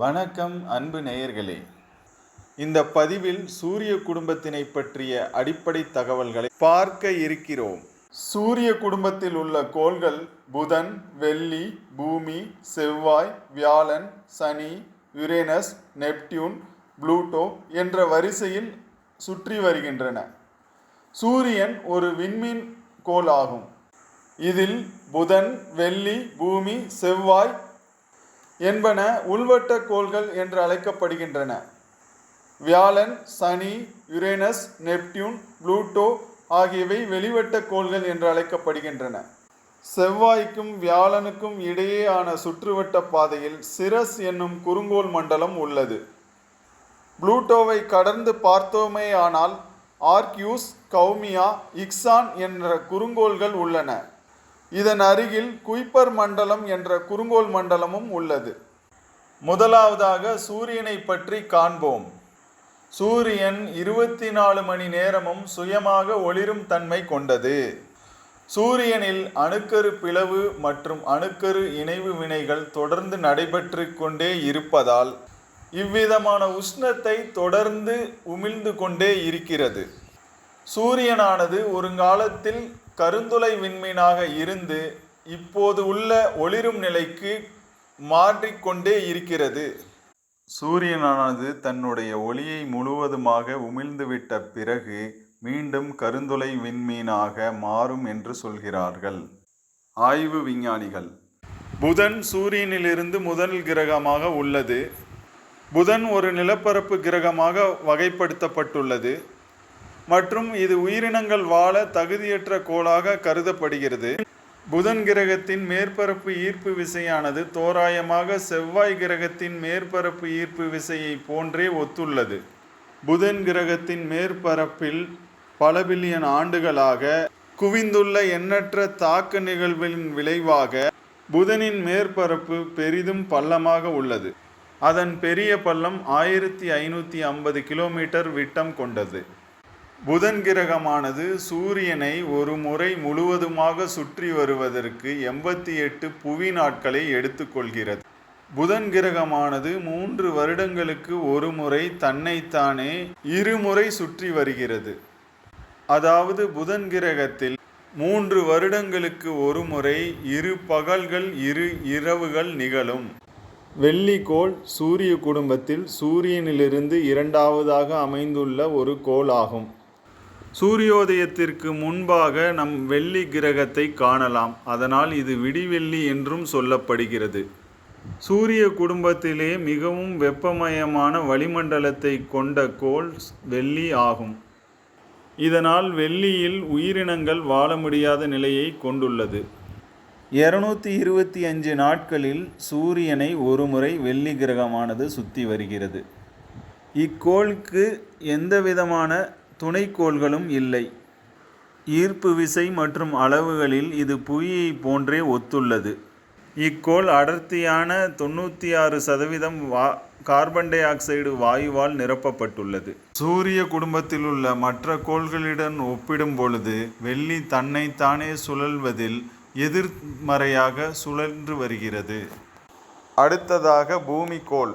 வணக்கம் அன்பு நேயர்களே. இந்த பதிவில் சூரிய குடும்பத்தினை பற்றிய அடிப்படை தகவல்களை பார்க்க இருக்கிறோம். சூரிய குடும்பத்தில் உள்ள கோள்கள் புதன் வெள்ளி பூமி செவ்வாய் வியாழன் சனி யுரேனஸ் நெப்டியூன் புளூட்டோ என்ற வரிசையில் சுற்றி வருகின்றன. சூரியன் ஒரு விண்மீன் கோள் ஆகும் இதில் புதன் வெள்ளி பூமி செவ்வாய் என்பன உள்வட்ட கோள்கள் என்று அழைக்கப்படுகின்றன. வியாழன் சனி யுரேனஸ் நெப்டியூன் புளூட்டோ ஆகியவை வெளிவட்ட கோள்கள் என்று அழைக்கப்படுகின்றன. செவ்வாய்க்கும் வியாழனுக்கும் இடையேயான சுற்றுவட்ட பாதையில் சிரஸ் என்னும் குறுங்கோள் மண்டலம் உள்ளது. புளூட்டோவை கடந்து பார்த்தோமேயானால் ஆர்கியூஸ் கௌமியா இக்ஸான் என்ற குறுங்கோள்கள் உள்ளன. இதன் அருகில் குய்பர் மண்டலம் என்ற குறுங்கோள் மண்டலமும் உள்ளது. முதலாவதாக சூரியனை பற்றி காண்போம். சூரியன் இருபத்தி நாலு மணி நேரமும் சுயமாக ஒளிரும் தன்மை கொண்டது. சூரியனில் அணுக்கரு பிளவு மற்றும் அணுக்கரு இணைவு வினைகள் தொடர்ந்து நடைபெற்று கொண்டே இருப்பதால் இவ்விதமான உஷ்ணத்தை தொடர்ந்து உமிழ்ந்து கொண்டே இருக்கிறது. சூரியனானது ஒருங்காலத்தில் கருந்துளை விண்மீனாக இருந்து இப்போது உள்ள ஒளிரும் நிலைக்கு மாற்றிக்கொண்டே இருக்கிறது. சூரியனானது தன்னுடைய ஒளியை முழுவதுமாக உமிழ்ந்துவிட்ட பிறகு மீண்டும் கருந்துளை விண்மீனாக மாறும் என்று சொல்கிறார்கள். ஆய்வு விஞ்ஞானிகள். புதன் சூரியனிலிருந்து முதல் கிரகமாக உள்ளது. புதன் ஒரு நிலப்பரப்பு கிரகமாக வகைப்படுத்தப்பட்டுள்ளது. மற்றும் இது உயிரினங்கள் வாழ தகுதியற்ற கோளாக கருதப்படுகிறது. புதன் கிரகத்தின் மேற்பரப்பு ஈர்ப்பு விசையானது தோராயமாக செவ்வாய் கிரகத்தின் மேற்பரப்பு ஈர்ப்பு விசையை போன்றே ஒத்துள்ளது. புதன் கிரகத்தின் மேற்பரப்பில் பல பில்லியன் ஆண்டுகளாக குவிந்துள்ள எண்ணற்ற தாக்க நிகழ்வின் விளைவாக புதனின் மேற்பரப்பு பெரிதும் பள்ளமாக உள்ளது. அதன் பெரிய பள்ளம் ஆயிரத்தி ஐநூற்றி ஐம்பது கிலோமீட்டர் விட்டம் கொண்டது. புதன் கிரகமானது சூரியனை ஒரு முறை முழுவதுமாக சுற்றி வருவதற்கு எண்பத்தி எட்டு புவி நாட்களை எடுத்துக்கொள்கிறது புதன் கிரகமானது மூன்று வருடங்களுக்கு ஒரு முறை தன்னைத்தானே இருமுறை சுற்றி வருகிறது. அதாவது புதன் கிரகத்தில் மூன்று வருடங்களுக்கு ஒரு முறை இரு பகல்கள் இரு இரவுகள் நிகழும். வெள்ளிக்கோள் சூரிய குடும்பத்தில் சூரியனிலிருந்து இரண்டாவதாக அமைந்துள்ள ஒரு கோள் ஆகும் சூரியோதயத்திற்கு முன்பாக நம் வெள்ளி கிரகத்தை காணலாம். அதனால் இது விடிவெள்ளி என்றும் சொல்லப்படுகிறது. சூரிய குடும்பத்திலே மிகவும் வெப்பமயமான வளிமண்டலத்தை கொண்ட கோள் வெள்ளி ஆகும். இதனால் வெள்ளியில் உயிரினங்கள் வாழ முடியாத நிலையை கொண்டுள்ளது. இருநூத்தி இருபத்தி அஞ்சு நாட்களில் சூரியனை ஒருமுறை வெள்ளி கிரகமானது சுற்றி வருகிறது. இக்கோளுக்கு எந்தவிதமான துணைக்கோள்களும் இல்லை. ஈர்ப்பு விசை மற்றும் அளவுகளில் இது புவியை போன்றே ஒத்துள்ளது. இக்கோள் அடர்த்தியான தொண்ணூற்றி ஆறு சதவீதம் வா கார்பன் டை ஆக்சைடு வாயுவால் நிரப்பப்பட்டுள்ளது. சூரிய குடும்பத்தில் உள்ள மற்ற கோள்களுடன் ஒப்பிடும் பொழுது வெள்ளி தன்னைத்தானே சுழல்வதில் எதிர்மறையாக சுழன்று வருகிறது. அடுத்ததாக பூமி கோள்.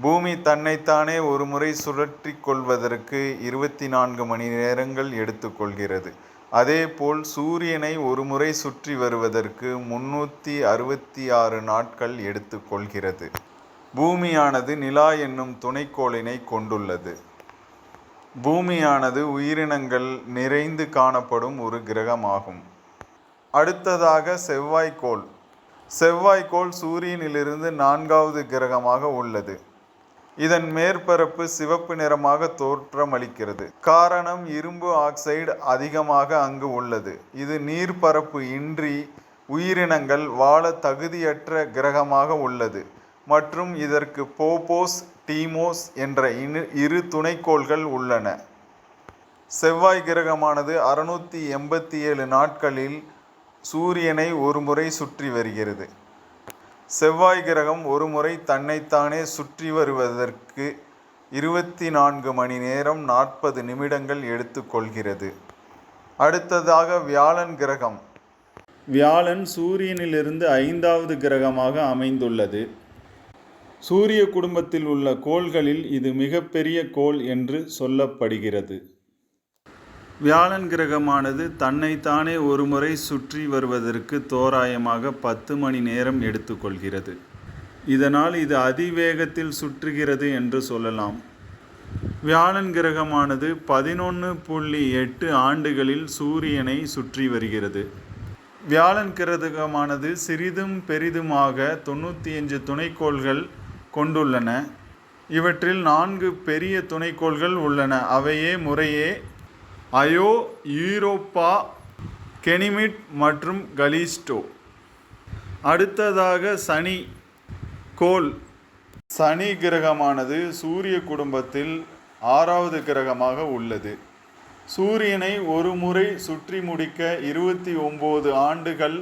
பூமி தன்னைத்தானே ஒருமுறை சுழற்றி கொள்வதற்கு இருபத்தி நான்கு மணி நேரங்கள் எடுத்துக்கொள்கிறது அதேபோல் சூரியனை ஒருமுறை சுற்றி வருவதற்கு முன்னூற்றி அறுபத்தி ஆறு நாட்கள் எடுத்துக்கொள்கிறது பூமியானது நிலா என்னும் துணைக்கோளினை கொண்டுள்ளது. பூமியானது உயிரினங்கள் நிறைந்து காணப்படும் ஒரு கிரகமாகும். அடுத்ததாக செவ்வாய்க்கோள். செவ்வாய்க்கோள் சூரியனிலிருந்து நான்காவது கிரகமாக உள்ளது. இதன் மேற்பரப்பு சிவப்பு நிறமாக தோற்றமளிக்கிறது. காரணம் இரும்பு ஆக்சைடு அதிகமாக அங்கு உள்ளது. இது நீர்ப்பரப்பு இன்றி உயிரினங்கள் வாழ தகுதியற்ற கிரகமாக உள்ளது. மற்றும் இதற்கு போபோஸ் டீமோஸ் என்ற இரு இரு துணைக்கோள்கள் உள்ளன. செவ்வாய் கிரகமானது அறுநூற்றி எண்பத்தி ஏழு நாட்களில் சூரியனை ஒருமுறை சுற்றி வருகிறது. செவ்வாய் கிரகம் ஒருமுறை தன்னைத்தானே சுற்றி வருவதற்கு இருபத்தி நான்கு மணி நேரம் நாற்பது நிமிடங்கள் எடுத்துக்கொள்கிறது அடுத்ததாக வியாழன் கிரகம். வியாழன் சூரியனிலிருந்து ஐந்தாவது கிரகமாக அமைந்துள்ளது. சூரிய குடும்பத்தில் உள்ள கோள்களில் இது மிகப்பெரிய கோள் என்று சொல்லப்படுகிறது. வியாழன் கிரகமானது தன்னைத்தானே ஒருமுறை சுற்றி வருவதற்கு தோராயமாக பத்து மணி நேரம் எடுத்துக்கொள்கிறது. இதனால் இது அதிவேகத்தில் சுற்றுகிறது என்று சொல்லலாம். வியாழன் கிரகமானது பதினொன்று புள்ளி எட்டு ஆண்டுகளில் சூரியனை சுற்றி வருகிறது. வியாழன் கிரகமானது சிறிதும் பெரிதுமாக தொண்ணூற்றி அஞ்சு துணைக்கோள்கள் கொண்டுள்ளன. இவற்றில் நான்கு பெரிய துணைக்கோள்கள் உள்ளன. அவையே முறையே அயோ யூரோப்பா கெனிமிட் மற்றும் கலிஸ்டோ. அடுத்ததாக சனி கோள் சனி கிரகமானது சூரிய குடும்பத்தில் ஆறாவது கிரகமாக உள்ளது. சூரியனை ஒரு முறை சுற்றி முடிக்க இருபத்தி ஒம்பது ஆண்டுகள்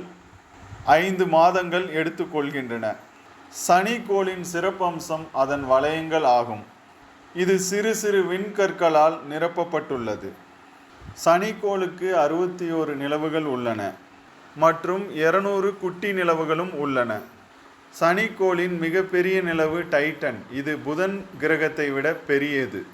ஐந்து மாதங்கள் எடுத்துக்கொள்கின்றன சனி கோளின் சிறப்பம்சம் அதன் வளையங்கள் ஆகும். இது சிறு சிறு விண்கற்களால் நிரப்பப்பட்டுள்ளது. சனிக்கோளுக்கு அறுபத்தி ஓரு நிலவுகள் உள்ளன மற்றும் இருநூறு குட்டி நிலவுகளும் உள்ளன. சனிக்கோளின் மிகப்பெரிய நிலவு டைட்டன். இது புதன் கிரகத்தை விட பெரியது.